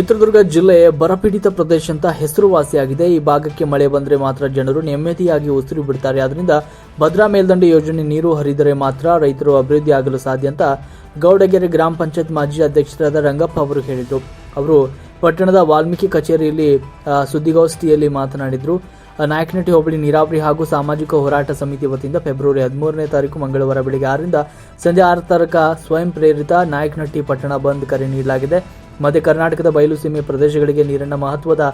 ಚಿತ್ರದುರ್ಗ ಜಿಲ್ಲೆ ಬರಪೀಡಿತ ಪ್ರದೇಶ ಅಂತ ಹೆಸರುವಾಸಿಯಾಗಿದೆ. ಈ ಭಾಗಕ್ಕೆ ಮಳೆ ಬಂದರೆ ಮಾತ್ರ ಜನರು ನೆಮ್ಮದಿಯಾಗಿ ಉಸಿರು ಬಿಡ್ತಾರೆ. ಆದ್ದರಿಂದ ಭದ್ರಾ ಮೇಲ್ದಂಡೆ ಯೋಜನೆ ನೀರು ಹರಿದರೆ ಮಾತ್ರ ರೈತರು ಅಭಿವೃದ್ಧಿ ಆಗಲು ಸಾಧ್ಯ ಅಂತ ಗೌಡಗೆರೆ ಗ್ರಾಮ ಪಂಚಾಯತ್ ಮಾಜಿ ಅಧ್ಯಕ್ಷರಾದ ರಂಗಪ್ಪ ಅವರು ಹೇಳಿದರು. ಅವರು ಪಟ್ಟಣದ ವಾಲ್ಮೀಕಿ ಕಚೇರಿಯಲ್ಲಿ ಸುದ್ದಿಗೋಷ್ಠಿಯಲ್ಲಿ ಮಾತನಾಡಿದರು. ನಾಯಕನಟ್ಟಿ ಹೋಬಳಿ ನೀರಾವರಿ ಹಾಗೂ ಸಾಮಾಜಿಕ ಹೋರಾಟ ಸಮಿತಿ ವತಿಯಿಂದ ಫೆಬ್ರವರಿ ಹದಿಮೂರನೇ ತಾರೀಕು ಮಂಗಳವಾರ ಬೆಳಗ್ಗೆ ಆರರಿಂದ ಸಂಜೆ ಆರು ತಾರಕ ಸ್ವಯಂ ಪ್ರೇರಿತ ನಾಯಕನಹಟ್ಟಿ ಪಟ್ಟಣ ಬಂದ್ ಕರೆ ನೀಡಲಾಗಿದೆ. ಮಧ್ಯ ಕರ್ನಾಟಕದ ಬಯಲು ಸೀಮೆ ಪ್ರದೇಶಗಳಿಗೆ ನೀರಿನ ಮಹತ್ವದ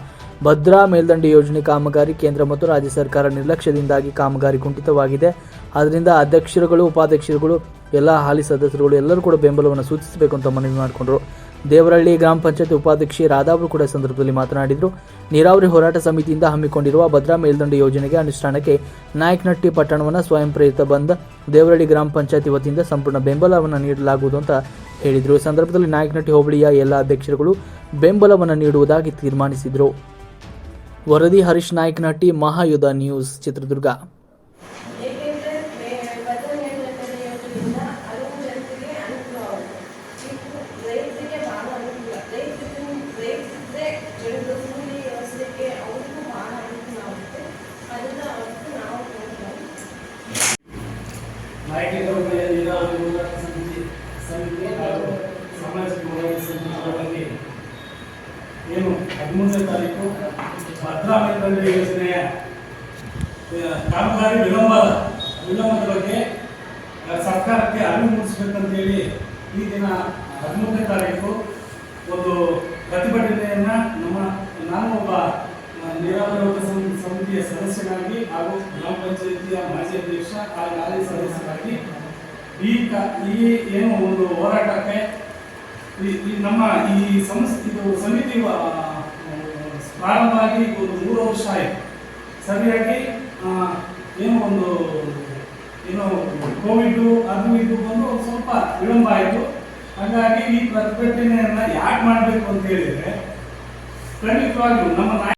ಭದ್ರಾ ಮೇಲ್ದಂಡೆ ಯೋಜನೆ ಕಾಮಗಾರಿ ಕೇಂದ್ರ ಮತ್ತು ರಾಜ್ಯ ಸರ್ಕಾರ ನಿರ್ಲಕ್ಷ್ಯದಿಂದಾಗಿ ಕಾಮಗಾರಿ ಕುಂಠಿತವಾಗಿದೆ. ಆದ್ದರಿಂದ ಅಧ್ಯಕ್ಷರುಗಳು, ಉಪಾಧ್ಯಕ್ಷರುಗಳು ಎಲ್ಲ ಹಾಲಿ ಸದಸ್ಯರುಗಳು ಎಲ್ಲರೂ ಕೂಡ ಬೆಂಬಲವನ್ನು ಸೂಚಿಸಬೇಕು ಅಂತ ಮನವಿ ಮಾಡಿಕೊಂಡರು. ದೇವರಹಳ್ಳಿ ಗ್ರಾಮ ಪಂಚಾಯತ್ ಉಪಾಧ್ಯಕ್ಷೆ ರಾಧಾಬ್ರು ಕೂಡ ಸಂದರ್ಭದಲ್ಲಿ ಮಾತನಾಡಿದರು. ನೀರಾವರಿ ಹೋರಾಟ ಸಮಿತಿಯಿಂದ ಹಮ್ಮಿಕೊಂಡಿರುವ ಭದ್ರಾ ಮೇಲ್ದಂಡೆ ಯೋಜನೆಗೆ ಅನುಷ್ಠಾನಕ್ಕೆ ನಾಯಕನಟ್ಟಿ ಪಟ್ಟಣವನ್ನು ಸ್ವಯಂ ಪ್ರೇರಿತ ಬಂದ ದೇವರಹಳ್ಳಿ ಗ್ರಾಮ ಪಂಚಾಯತಿ ವತಿಯಿಂದ ಸಂಪೂರ್ಣ ಬೆಂಬಲವನ್ನು ನೀಡಲಾಗುವುದು ಅಂತ ಹೇಳಿದರು. ಈ ಸಂದರ್ಭದಲ್ಲಿ ನಾಯಕನಟ್ಟಿ ಹೋಬಳಿಯ ಎಲ್ಲ ಅಧ್ಯಕ್ಷರುಗಳು ಬೆಂಬಲವನ್ನು ನೀಡುವುದಾಗಿ ತೀರ್ಮಾನಿಸಿದರು. ವರದಿ ಹರೀಶ್ ನಾಯಕನಟ್ಟಿ, ಮಹಾಯುಧ ನ್ಯೂಸ್, ಚಿತ್ರದುರ್ಗ. ನಾಯಕರುಗಳ ನೀರಾವರಿ ಹೋರಾಟ ಸಮಿತಿ ಸಮಿತಿ ಹಾಗೂ ಸಾಮಾಜಿಕ ಹೋರಾಟ ಏನು, ಹದಿಮೂರನೇ ತಾರೀಕು? ಭದ್ರಾ ಮೇಲ್ದಂಡೆ ಯೋಜನೆಯ ಕಾಮಗಾರಿ ವಿಳಂಬ ವಿಳಂಬದ ಬಗ್ಗೆ ಸರ್ಕಾರಕ್ಕೆ ಅರಿವು ಮೂಡಿಸ್ಬೇಕಂತೇಳಿ ಈ ದಿನ ಹದಿಮೂರನೇ ತಾರೀಕು ಒಂದು ಪ್ರತಿಭಟನೆಯನ್ನ ನಮ್ಮ ನಾನು ಒಬ್ಬ ನೀರಾವರಿ ಸಮಿತಿಯ ಸದಸ್ಯನಾಗಿ ಹಾಗೂ ಗ್ರಾಮ ಪಂಚಾಯಿತಿಯ ಮಾಜಿ ಅಧ್ಯಕ್ಷ ಹಾಗೂ ಹಾಲಿ ಸದಸ್ಯರಾಗಿ ಈ ಈ ಏನು ಒಂದು ಹೋರಾಟಕ್ಕೆ ನಮ್ಮ ಈ ಸಂಸ್ಥೆ ಇದು ಸಮಿತಿ ಪ್ರಾರಂಭವಾಗಿ ಒಂದು ಮೂರು ವರ್ಷ ಆಯಿತು. ಸರಿಯಾಗಿ ಏನು ಒಂದು, ಏನು ಕೋವಿಡ್ ಅದು ಇದು ಬಂದು ಸ್ವಲ್ಪ ವಿಳಂಬ ಆಯಿತು. ಹಾಗಾಗಿ ಈ ಪ್ರತಿಭಟನೆಯನ್ನು ಯಾಕೆ ಮಾಡಬೇಕು ಅಂತ ಹೇಳಿದ್ರೆ, ಖಂಡಿತವಾಗಿಯೂ ನಮ್ಮ